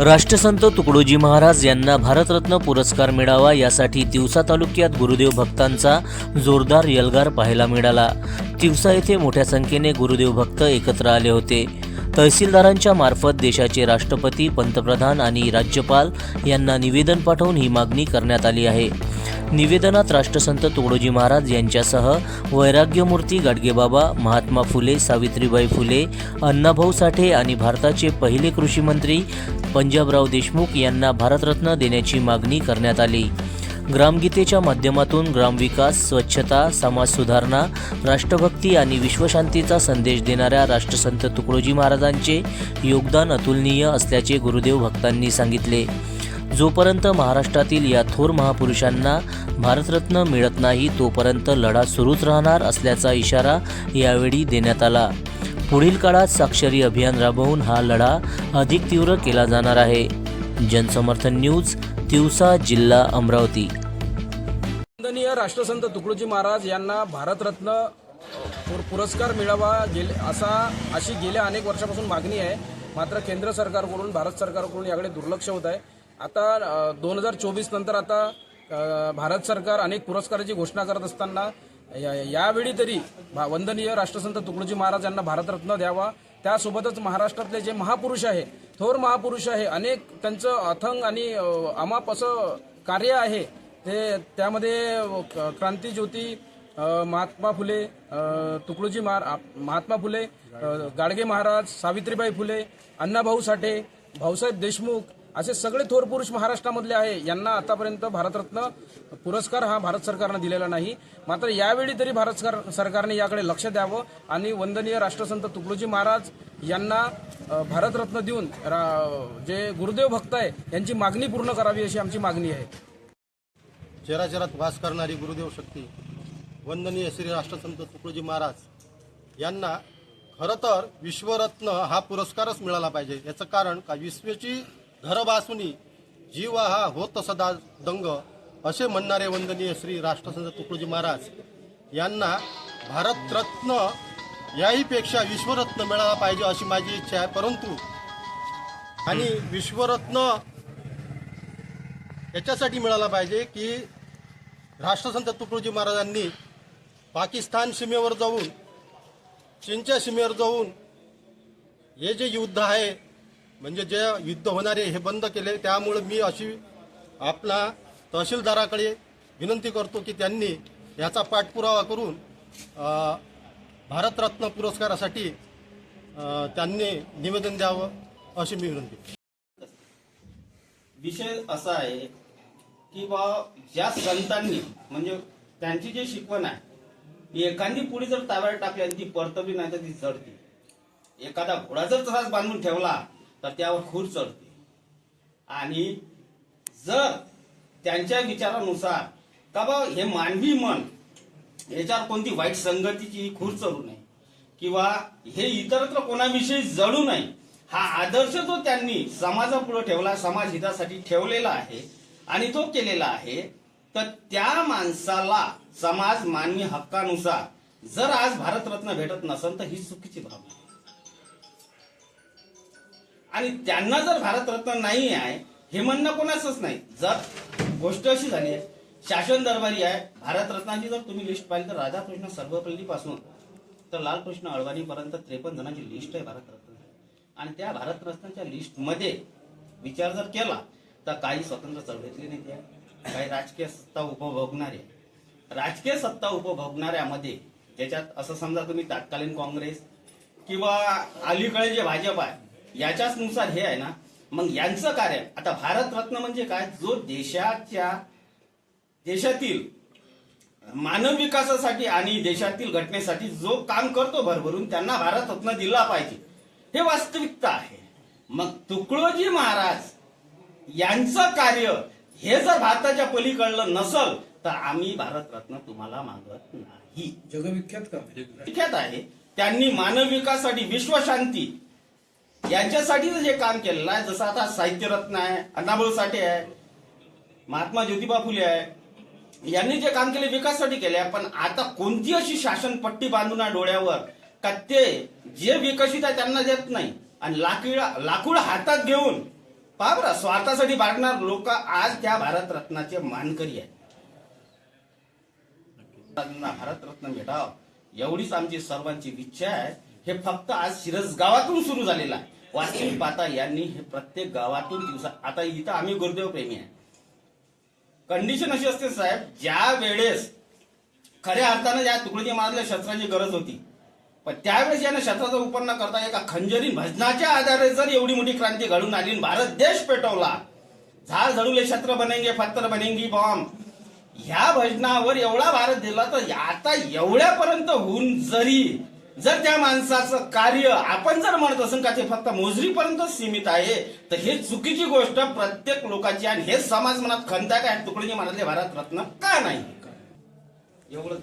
राष्ट्रसंत तुकडोजी महाराज यांना भारतरत्न पुरस्कार मिळावा यासाठी तिवसा तालुक्यात गुरुदेव भक्तांचा जोरदार यलगार पाहायला मिळाला. तिवसा येथे मोठ्या संख्येने गुरुदेव भक्त एकत्र आले होते. तहसीलदारांच्या मार्फत देशाचे राष्ट्रपती पंतप्रधान आणि राज्यपाल यांना निवेदन पाठवून ही मागणी करण्यात आली आहे. निवेदनात राष्ट्रसंत तुकडोजी महाराज यांच्यासह वैराग्यमूर्ती गाडगेबाबा महात्मा फुले सावित्रीबाई फुले अण्णाभाऊ साठे आणि भारताचे पहिले कृषीमंत्री पंजाबराव देशमुख यांना भारतरत्न देण्याची मागणी करण्यात आली. ग्रामगीतेच्या माध्यमातून ग्रामविकास स्वच्छता समाज सुधारणा राष्ट्रभक्ती आणि विश्वशांतीचा संदेश देणाऱ्या राष्ट्रसंत तुकडोजी महाराजांचे योगदान अतुलनीय असल्याचे गुरुदेव भक्तांनी सांगितले. जोपर्यंत महाराष्ट्रातील या थोर महापुरुषांना भारतरत्न मिळत नाही तोपर्यंत लढा सुरूच राहणार असल्याचा इशारा यावेळी देण्यात आला. पुढील काळात साक्षरी अभियान राबवून हा लढा अधिक तीव्र केला जाणार आहे. जनसमर्थन न्यूज तिवसा जिल्हा अमरावती. वंदनीय राष्ट्रसंत तुकडोजी महाराज यांना भारतरत्न पुरस्कार मिळावा गेले असा अशी गेल्या अनेक वर्षापासून मागणी आहे. मात्र केंद्र सरकारकडून भारत सरकारकडून याकडे दुर्लक्ष होत आहे. आता दोन हजार चोवीस नंतर आता भारत सरकार अनेक पुरस्काराची घोषणा करत असताना या- यावेळी तरी भा- वंदनीय राष्ट्रसंत तुकडोजी महाराज यांना भारतरत्न द्यावा. त्यासोबतच महाराष्ट्रातले जे महापुरुष आहे थोर महापुरुष आहे अनेक त्यांचं अथंग आणि अमाप असं कार्य आहे ते त्यामध्ये क्रांतीज्योती महात्मा फुले तुकडोजी महार महात्मा फुले गाडगे महाराज सावित्रीबाई फुले अण्णाभाऊ साठे भाऊसाहेब देशमुख असे सगळे थोर पुरुष महाराष्ट्रामधले आहे. यांना आतापर्यंत भारतरत्न पुरस्कार हा भारत सरकारनं दिलेला नाही. मात्र यावेळी तरी भारत सरकारने याकडे लक्ष द्यावं आणि वंदनीय राष्ट्रसंत तुकडोजी महाराज यांना भारतरत्न देऊन रा- जे गुरुदेव भक्त आहे यांची मागणी पूर्ण करावी अशी आमची मागणी आहे. चराचरात वास करणारी गुरुदेव शक्ती वंदनीय श्री राष्ट्रसंत तुकडोजी महाराज यांना खरं तर विश्वरत्न हा पुरस्कारच मिळाला पाहिजे. याचं कारण का? विश्वची घरबासुनी जीव हा होत सदा दंग असे म्हणणारे वंदनीय श्री राष्ट्रसंत तुकडोजी महाराज यांना भारतरत्न याहीपेक्षा विश्वरत्न मिळाला पाहिजे अशी माझी इच्छा आहे. परंतु आणि विश्वरत्न याच्यासाठी मिळाला पाहिजे की राष्ट्रसंत तुकडोजी महाराजांनी पाकिस्तान सीमेवर जाऊन चीनच्या सीमेवर जाऊन हे जे युद्ध आहे म्हणजे जे युद्ध होणारे हे बंद केले त्यामुळे मी अशी आपला तहसीलदाराकडे विनंती करतो की त्यांनी याचा पाठपुरावा करून भारतरत्न पुरस्कारासाठी त्यांनी निवेदन द्यावं अशी मी विनंती विषय असा आहे की बा ज्या संतांनी म्हणजे त्यांची जी शिकवण आहे ती एखादी पुढे जर ताब्यात टाकली आणि ती परतवली नाही तर ती चढते एखादा घोडा जर तसाच बांधून ठेवला तर त्यावर खूर चढते. आणि जर त्यांच्या विचारानुसार का बा हे मानवी मन याच्यावर कोणती वाईट संगतीची खूर चढू नये किंवा हे इतरत्र कोणाविषयी जळू नये हा आदर्श जो त्यांनी समाजापुढे ठेवला समाज हितासाठी ठेवलेला आहे आणि तो केलेला आहे तर त्या माणसाला समाज मानवी हक्कानुसार जर आज भारतरत्न भेटत नसेल तर ही चुकीची भावना आणि त्यांना जर भारतरत्न नाही आहे हे म्हणणं कोणाचंच नाही. जर गोष्ट अशी झाली आहे शासन दरबारी आहे भारतरत्नाची जर तुम्ही लिस्ट पाहिली तर राधाकृष्ण सर्वपल्लीपासून तर लालकृष्ण अडवाणीपर्यंत त्रेपन्न जणांची लिस्ट आहे भारतरत्न. आणि त्या भारतरत्नाच्या लिस्टमध्ये विचार जर केला तर काही स्वतंत्र चळवळीतले नेते आहे काही राजकीय सत्ता उपभोगणारे राजकीय सत्ता उपभोगणाऱ्यामध्ये ज्याच्यात असं समजा तुम्ही तत्कालीन काँग्रेस किंवा अलीकडे जे भाजप आहे याच्याच नुसार हे आहे ना. मग यांचं कार्य आता भारतरत्न म्हणजे काय? जो देशाच्या देशातील मानव विकासासाठी आणि देशातील घटनेसाठी जो काम करतो भरभरून त्यांना भारतरत्न दिला पाहिजे. हे वास्तविकता आहे. मग तुकडोजी महाराज यांचं कार्य हे जर भारताच्या पलीकडलं नसल तर आम्ही भारतरत्न तुम्हाला मागत नाही. जगविख्यात का? विख्यात आहे. त्यांनी मानव विकासासाठी विश्वशांती यांच्यासाठी जे काम केलेलं आहे जसं आता साहित्यरत्न आहे अण्णाभाऊ साठे आहे महात्मा ज्योतिबा फुले आहे यांनी जे काम केले विकासासाठी केले आहे पण आता कोणती अशी शासन पट्टी बांधून आहे डोळ्यावर का ते जे विकसित आहे त्यांना देत नाही? आणि लाकूड लाकूड हातात घेऊन पहा बरं स्वार्थासाठी बाळगणार लोक आज त्या भारतरत्नाचे मानकरी आहेत. भारतरत्न भेटाव. एवढीच आमची सर्वांची इच्छा आहे. हे फक्त आज शिरस गावातून सुरू झालेलं आहे. वास्तविक पाता यांनी हे प्रत्येक गावातून दिवसा आता इथं आम्ही गुरुदेव प्रेमी आहे. कंडिशन अशी असते साहेब ज्या वेळेस खऱ्या अर्थानं या तुकडीच्या मारल्या शस्त्राची गरज होती पण त्यावेळेस यानं शस्त्राचा उपर न करता एका खंजरी भजनाच्या आधारे जर एवढी मोठी क्रांती घडून आली आणि भारत देश पेटवला झाड झडूले शस्त्र बनेंगे फत्तर बनेंगी बॉम्ब ह्या भजनावर एवढा भारत दिला तर आता एवढ्यापर्यंत होऊन जरी जर त्या माणसाचं कार्य आपण जर म्हणत असून का ते फक्त मोजरीपर्यंत सीमित आहे तर हे चुकीची गोष्ट प्रत्येक लोकांची आणि हे समाज मनात खंता काय तुकडीने म्हणाले भारत रत्न का नाही? एवढं